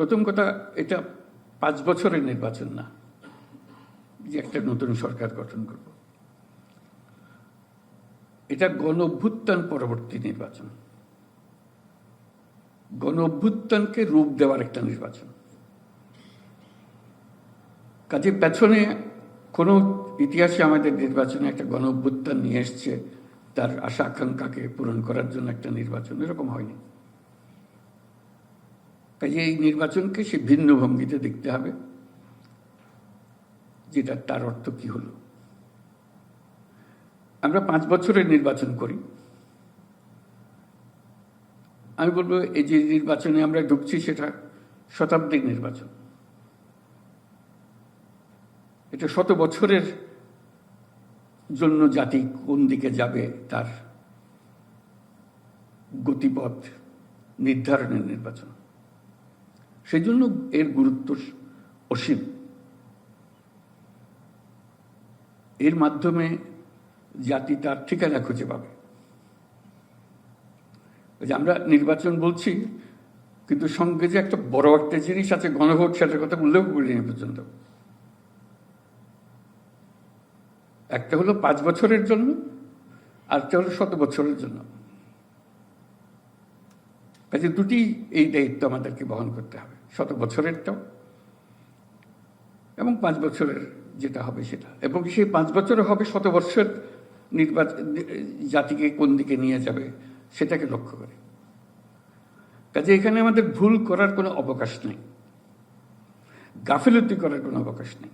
প্রথম কথা, এটা পাঁচ বছরের নির্বাচন না। যে একটা নতুন সরকার গঠন করব। এটা গণ অভ্যুত্থান পরবর্তী নির্বাচন। গণ অভ্যুত্থানকে রূপ দেওয়ার একটা নির্বাচন। কাজে পেছনে কোনো ইতিহাসে আমাদের নির্বাচনে একটা গণ অভ্যুত্থান নিয়ে এসছে, তার আশা আকাঙ্ক্ষাকে পূরণ করার জন্য একটা নির্বাচন, এরকম হয়নি। কাজে এই নির্বাচনকে সে ভিন্ন ভঙ্গিতে দেখতে হবে। যেটা তার অর্থ কি হলো? আমরা পাঁচ বছরের নির্বাচন করি। আমি বলব, এই যে নির্বাচনে আমরা ঢুকছি, সেটা শতাব্দীর নির্বাচন। এটা শত বছরের জন্য জাতি কোন দিকে যাবে, তার গতিপথ নির্ধারণের নির্বাচন। সেই জন্য এর গুরুত্ব অসীম। এর মাধ্যমে জাতি তার ঠিকানা খুঁজে পাবে। যে আমরা নির্বাচন বলছি, কিন্তু সঙ্গে যে একটা বড় একটা জিনিস আছে, গণভোট, সেটার কথা উল্লেখ করিনি পর্যন্ত। একটা হলো পাঁচ বছরের জন্য, আরেকটা হলো শত বছরের জন্য। কাজে দুটি এই দায়িত্ব আমাদেরকে বহন করতে হবে। শত বছরেরটাও। এবং পাঁচ বছরের যেটা হবে সেটা। এবং সেই পাঁচ বছরে হবে শত বছর নির্বাচন জাতিকে কোন দিকে নিয়ে যাবে সেটাকে লক্ষ্য করে। কাজে এখানে আমাদের ভুল করার কোনো অবকাশ নেই। গাফিলতি করার কোনো অবকাশ নেই।